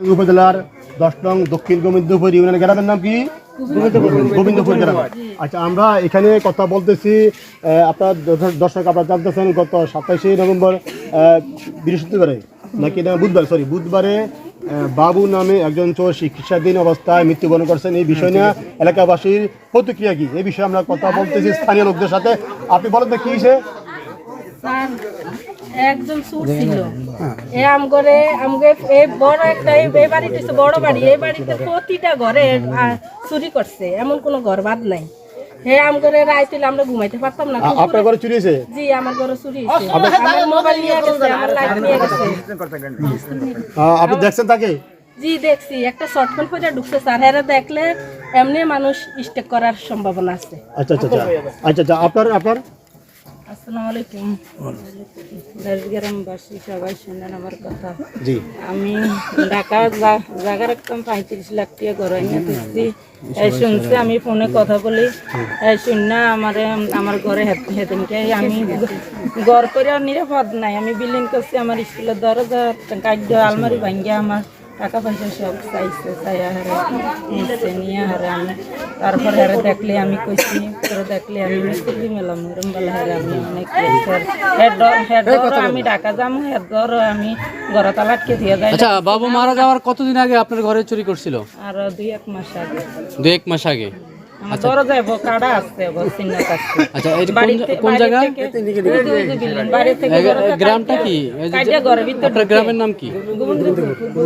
উপজেলার দশ নং দক্ষিণ গোবিন্দপুর ইউনিয়নের গ্রামের নাম কি? গোবিন্দপুর। গ্রাম। আচ্ছা আমরা এখানে কথা বলতেছি আপনার দর্শক- আপনারা জানতেছেন গত সাতাশে নভেম্বর বৃহস্পতিবারে নাকি না বুধবার সরি বুধবারে বাবু নামে একজন চোর চিকিৎসাধীন অবস্থায় মৃত্যুবরণ করছেন। এই বিষয় নিয়ে এলাকাবাসীর প্রতিক্রিয়া কি? এই বিষয়ে আমরা কথা বলতেছি স্থানীয় লোকদের সাথে। আপনি বলেন তো কি হিসেবে স্যার একজন সুর ছিল। এ আমগরে আমগে এই বড় একটা এই এই বড় বাড়ি এই বাড়িতে প্রতিটা ঘরে চুরি করছে এমন কোনো ঘর বাদ নাই। হে আমগরে রাইতে আমরা ঘুমাইতে পারতাম না। আপনার ঘরে চুরি হয়েছে? জি আমার ঘরে চুরি হয়েছে। আমার মোবাইল নিয়ে গেছে আমার লাইট নিয়ে গেছে। আপনি দেখছেন তাকে? জি দেখছি। একটা শর্টফিল্ম করে ঢুকছে স্যার হেরা দেখলে এমনি মানুষ স্টেক করার সম্ভাবনা আছে। আচ্ছা। আচ্ছা আচ্ছা। আচ্ছা আচ্ছা। আপনার আপনার? আসসালামু আলাইকুম। গ্রামবাসী সবাই শুনেন আমার কথা। জি। আমি ঢাকা জা- জায়গা রাখতাম পঁয়ত্রিশ লাখ টাকা ঘর এনে দিচ্ছি শুনছি আমি ফোনে কথা বলি। এই শুনে আমার আমার ঘরে হেতেনকে আমি ঘর করে নিরাপদ নাই। আমি বিল্ডিং করছি আমার স্কুলের দরজা কার্য আলমারি ভাঙ্গিয়া আমার টাকা পয়সা সব চাইছে চাইয়া হারে নিচ্ছে নিয়ে হারে আমি তারপর হারে দেখলে আমি কইছি তোরা দেখলে আমি মিস্ত্রি মেলাম এরম বেলা হারে আমি অনেক আমি ঢাকা যাম হেডর আমি ঘরে তালাটকে দিয়ে যাই। আচ্ছা বাবু মারা যাওয়ার কতদিন আগে আপনার ঘরে চুরি করছিল? আর দুই এক মাস আগে। দুই এক মাস আগে। দরজায় কাটা আছে আচ্ছা কোন জায়গা? বাড়ি থেকে গ্রামটা কি? আপনার গ্রামের নাম কি?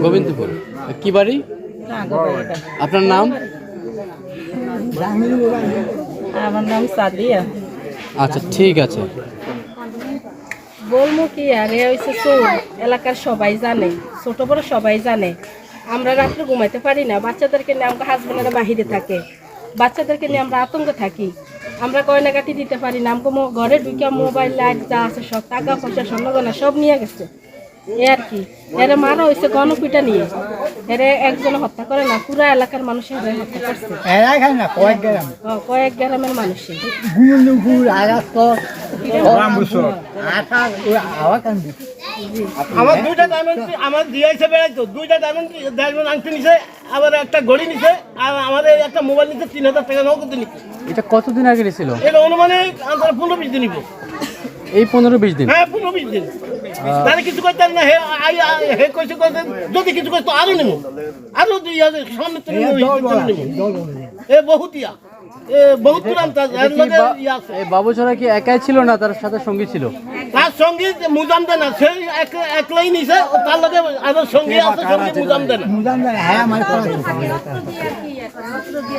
গোবিন্দপুর। কি বাড়ি। আপনার নাম? আমার নাম সাদিয়া। আচ্ছা ঠিক আছে। বলব কি আর এ হয়েছে চোর। এলাকার সবাই জানে ছোট বড় সবাই জানে। আমরা রাত্রে ঘুমাইতে পারি না। বাচ্চাদেরকে নিয়ে আমার হাজবেন্ডেরা বাহিরে থাকে। বাচ্চাদেরকে নিয়ে আমরা আতঙ্ক থাকি। আমরা গয়নাগাটি দিতে পারি না আমাকে ঘরে ঢুকে মোবাইল লাইট যা আছে সব টাকা পয়সা স্বর্ণগনা সব নিয়ে গেছে। এ আর কি? এরা মারা হয়েছে গণপিটা নিয়ে। এরা একজন হত্যা করে না পুরা এলাকার মানুষ এরা হত্যা করছে। কয়েক গ্রাম। কয়েক গ্রামের কান্দি। আমার দুইটা ডায়মন্ড আমার দিয়েছে বেড়াইতো দুইটা ডায়মন্ড ডায়মন্ড আংটি নিছে? আবার একটা ঘড়ি নিছে আর আমাদের একটা মোবাইল নিছে তিন হাজার টাকা নগদ নিছে। এটা কতদিন আগে ছিল এটা অনুমানে আমরা পনেরো বিশ দিন নিব। এই পনেরো বিশ দিন? হ্যাঁ পনেরো বিশ দিন। তাহলে কিছু করতে না হে আই আই- হে কইছে কইছে যদি কিছু করতো আরও নিব। আরও দুই হাজার সামনে তো নিব। এ বহুত ইয়া। এ বহুত পুরান তার এর লগে ইয়া আছে। এই বাবু ছাড়া কি একাই ছিল না তার সাথে সঙ্গী ছিল? সঙ্গে মুজাম দেনা সেই একলাই নিছে তার লগে আরও সঙ্গী আছে সঙ্গী মুজাম দেনা। হ্যাঁ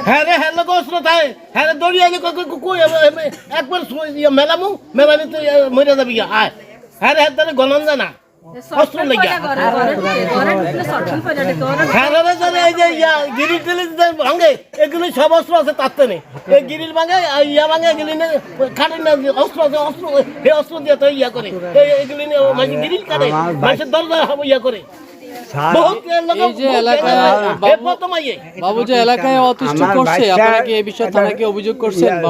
হ্যাঁ রে হ্যাঁ লোক অস্ত্র থাকে হ্যাঁ রে দড়ি আনি কই কই কই এ- একবার ইয়ে মেলামু মেলানি তুই মরে যাবি গিয়া আয়। হ্যাঁ রে হ্যাঁ তাহলে গণন জানা ওরা হ্যাঁ রে জানে এই যে ইয়া গিরিল টিরিল ভাঙে এগুলি সব অস্ত্র আছে তাতে নেই এই গিরিল ভাঙে ইয়া ভাঙে এগুলি নে খাটে না অস্ত্র আছে অস্ত্র এই অস্ত্র দিয়ে তো ইয়া করে এই এগুলি নিয়ে মানুষ গিরিল কাটে মানুষের দরজা ইয়া করে লগে এই যে এলাকায় বাবু যে এলাকায় অতিষ্ঠ করছে আপনারা কি এই বিষয়ে থানাকে অভিযোগ করছেন? বা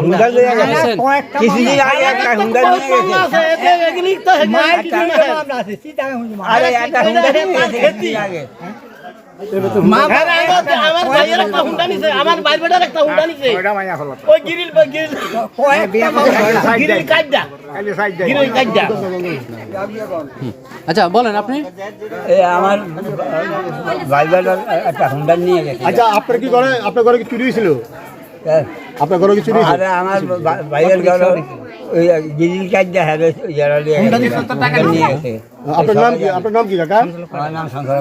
আমার- আমার ভাইয়ের একটা হুন্ডা নিছে, আমার ভাই বেটার একটা হুন্ডা নিছে। ওই গিরিল গিরিল- গিরিল কাইটটা। গিরিল কাইটটা। আচ্ছা বলেন আপনি। আমার একটা হুন্ডা নিয়ে গেছে। আচ্ছা আপনার কি ঘরে আপনার ঘরে কি চুরি হয়েছিল? আপনার ঘরে কি চুরি আরে আমার ভাইয়ের ঘর ওই গিরিল গেছে। আপনার নাম কি? আপনার নাম কি কাকা? আমার নাম শঙ্কর